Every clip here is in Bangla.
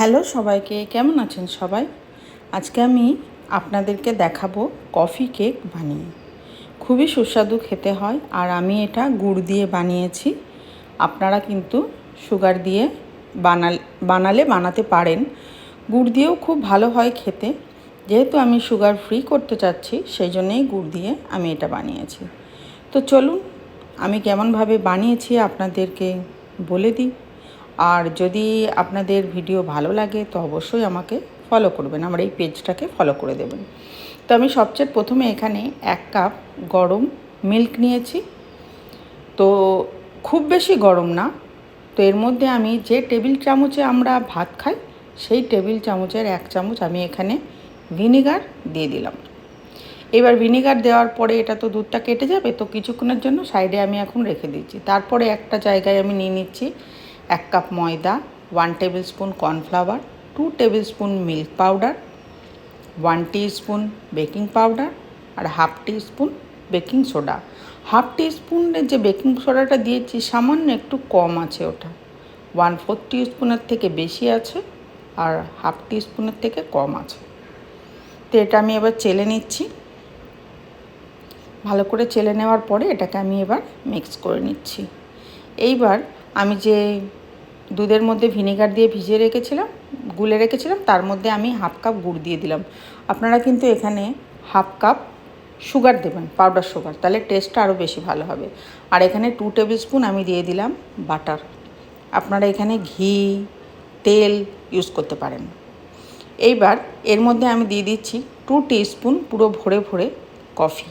হ্যালো সবাইকে, কেমন আছেন সবাই? আজকে আমি আপনাদেরকে দেখাবো কফি কেক বানিয়ে। খুবই সুস্বাদু খেতে হয় আর আমি এটা গুড় দিয়ে বানিয়েছি। আপনারা কিন্তু সুগার দিয়ে বানাল, বানালে বানাতে পারেন। গুড় দিয়েও খুব ভালো হয় খেতে। যেহেতু আমি সুগার ফ্রি করতে চাচ্ছি, সেই জন্যেই গুড় দিয়ে আমি এটা বানিয়েছি। তো চলুন, আমি কেমনভাবে বানিয়েছি আপনাদেরকে বলে দিই। আর যদি আপনাদের ভিডিও ভালো লাগে, তো অবশ্যই আমাকে ফলো করবেন, আমার এই পেজটাকে ফলো করে দেবেন। তো আমি সবচেয়ে প্রথমে এখানে এক কাপ গরম মিল্ক নিয়েছি। তো খুব বেশি গরম না। তো এর মধ্যে আমি যে টেবিল চামচে আমরা ভাত খাই, সেই টেবিল চামচের এক চামচ আমি এখানে ভিনিগার দিয়ে দিলাম। এবার ভিনিগার দেওয়ার পরে এটা তো দুধটা কেটে যাবে, তো কিছুক্ষণের জন্য সাইডে আমি এখন রেখে দিচ্ছি। তারপরে একটা জায়গায় আমি নিয়ে নিচ্ছি এক কাপ ময়দা one tablespoon cornflour two tablespoon milk powder one spoon baking powder আর half teaspoon baking soda half টি স্পুনের যে বেকিং সোডাটা দিয়েছি, সামান্য একটু কম আছে ওটা। ওয়ান ফোর টি স্পুনের থেকে বেশি আছে আর হাফ টি স্পুনের থেকে কম আছে। তো এটা আমি এবার চেলে নিচ্ছি। ভালো করে চেলে নেওয়ার পরে এটাকে আমি এবার মিক্স করে নিচ্ছি। এইবার আমি যে দুধের মধ্যে ভিনেগার দিয়ে ভিজিয়ে রেখেছিলাম, গুলে রেখেছিলাম, তার মধ্যে আমি হাফ কাপ গুড় দিয়ে দিলাম। আপনারা কিন্তু এখানে হাফ কাপ সুগার দেবেন, পাউডার সুগার, তাহলে টেস্টটা আরও বেশি ভালো হবে। আর এখানে টু টেবিল স্পুন আমি দিয়ে দিলাম বাটার। আপনারা এখানে ঘি, তেল ইউজ করতে পারেন। এইবার এর মধ্যে আমি দিয়ে দিচ্ছি টু স্পুন পুরো ভরে ভরে কফি।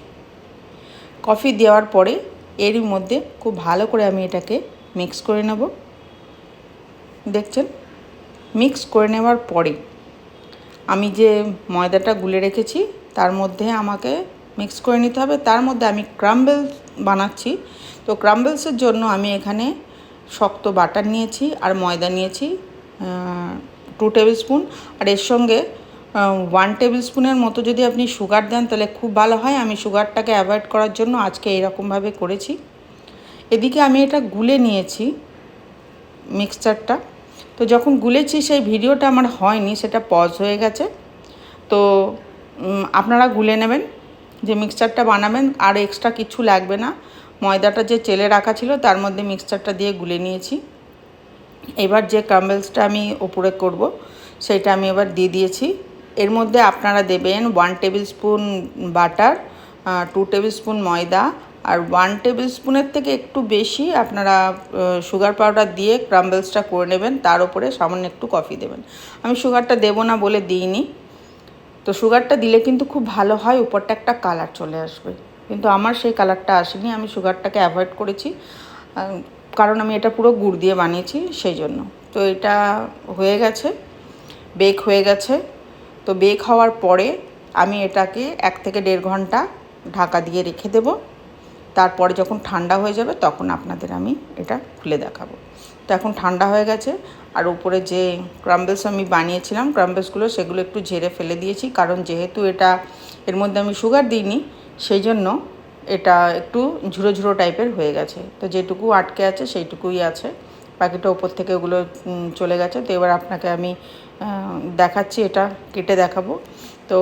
কফি দেওয়ার পরে এরই মধ্যে খুব ভালো করে আমি এটাকে মিক্স করে নেব। দেখছেন? মিক্স করে নেওয়ার পরে আমি যে ময়দাটা গুলে রেখেছি, তার মধ্যে আমাকে মিক্স করে নিতে হবে। তার মধ্যে আমি ক্রাম্বেল বানাচ্ছি। তো ক্রাম্বেলসের জন্য আমি এখানে শক্ত বাটার নিয়েছি আর ময়দা নিয়েছি টু টেবিল স্পুন আর এর সঙ্গে ওয়ান টেবিল স্পুনের মতো যদি আপনি সুগার দেন, তাহলে খুব ভালো হয়। আমি সুগারটাকে অ্যাভয়েড করার জন্য আজকে এইরকমভাবে করেছি। এদিকে আমি এটা গুলে নিয়েছি মিক্সচারটা তো যখন গুলেছি সেই ভিডিওটা আমার হয়নি, সেটা পজ হয়ে গেছে। তো আপনারা গুলে নেবেন, যে মিক্সচারটা বানাবেন, আর এক্সট্রা কিছু লাগবে না। ময়দাটা যে চেলে রাখা ছিল, তার মধ্যে মিক্সচারটা দিয়ে গুলে নিয়েছি। এবার যে ক্রাম্বেলসটা আমি ওপরে করব, সেটা আমি এবার দিয়ে দিয়েছি। এর মধ্যে আপনারা দেবেন one tablespoon butter two tablespoon ময়দা আর ওয়ান টেবিল স্পুনের থেকে একটু বেশি আপনারা সুগার পাউডার দিয়ে ক্রাম্বেলসটা করে নেবেন, তার উপরে সামান্য একটু কফি দেবেন। আমি সুগারটা দেবো না বলে দিইনি। তো সুগারটা দিলে কিন্তু খুব ভালো হয়, উপরটা একটা কালার চলে আসবে। কিন্তু আমার সেই কালারটা আসেনি, আমি সুগারটাকে অ্যাভয়েড করেছি। কারণ আমি এটা পুরো গুড় দিয়ে বানিয়েছি সেই জন্য তো এটা হয়ে গেছে বেক হয়ে গেছে। তো বেক হওয়ার পরে আমি এটাকে এক থেকে দেড় ঘণ্টা ঢাকা দিয়ে রেখে দেবো। তারপরে যখন ঠান্ডা হয়ে যাবে তখন আপনাদের আমি এটা খুলে দেখাবো। তো এখন ঠান্ডা হয়ে গেছে, আর উপরে যে ক্রাম্বেলস আমি বানিয়েছিলাম ক্রাম্বেলসগুলো সেগুলো একটু ঝেড়ে ফেলে দিয়েছি, কারণ যেহেতু এটা এর মধ্যে আমি সুগার দিইনি সেই জন্য এটা একটু ঝুড়ো ঝুড়ো টাইপের হয়ে গেছে। তো যেটুকু আটকে আছে সেইটুকুই আছে, বাকিটা ওপর থেকে ওগুলো চলে গেছে। তো এবার আপনাকে আমি দেখাচ্ছি এটা, কেটে দেখাবো। তো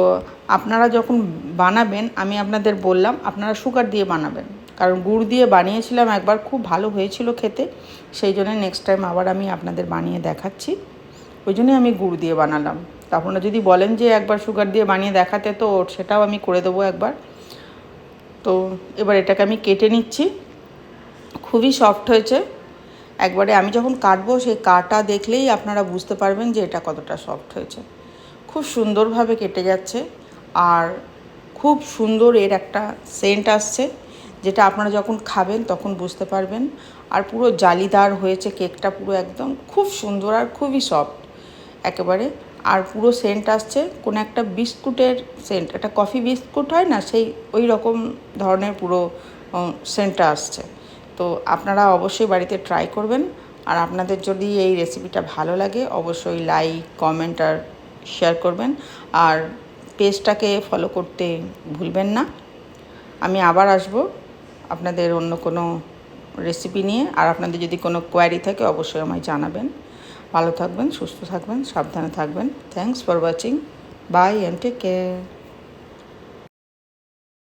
আপনারা যখন বানাবেন, আমি আপনাদের বললাম, আপনারা সুগার দিয়ে বানাবেন। কারণ গুড় দিয়ে বানিয়েছিলাম, একবার খুব ভালো হয়েছিল খেতে। সেই জন্য নেক্সট টাইম আবার আমি আপনাদের বানিয়ে দেখাচ্ছি। ওই জন্যই আমি গুড় দিয়ে বানালাম। তা আপনারা যদি বলেন যে একবার সুগার দিয়ে বানিয়ে দেখাতে, তো সেটাও আমি করে দেবো একবার। তো এবার এটাকে আমি কেটে নিচ্ছি। খুবই সফট হয়েছে। একবারে আমি যখন কাটবো, সেই কাটা দেখলেই আপনারা বুঝতে পারবেন যে এটা কতটা সফট হয়েছে। খুব সুন্দরভাবে কেটে যাচ্ছে। আর খুব সুন্দর এর একটা সেন্ট আসছে। যেটা আপনারা যখন খাবেন তখন বুঝতে পারবেন। আর পুরো জালিদার হয়েছে কেকটা পুরো একদম খুব সুন্দর আর খুবই সফট একেবারে। আর পুরো সেন্ট আসছে, কোনো একটা বিস্কুটের সেন্ট একটা কফি বিস্কুট হয় না, সেই ওই রকম ধরনের পুরো সেন্টটা আসছে। তো আপনারা অবশ্যই বাড়িতে ট্রাই করবেন। আর আপনাদের যদি এই রেসিপিটা ভালো লাগে, অবশ্যই লাইক কমেন্ট আর শেয়ার করবেন। আর পেজটাকে ফলো করতে ভুলবেন না। আমি আবার আসব। আপনাদের অন্য কোনো রেসিপি নিয়ে। আর আপনাদের যদি কোনো কোয়ারি থাকে, অবশ্যই আমায় জানাবেন। ভালো থাকবেন, সুস্থ থাকবেন, সাবধানে থাকবেন। Thanks for watching bye and take care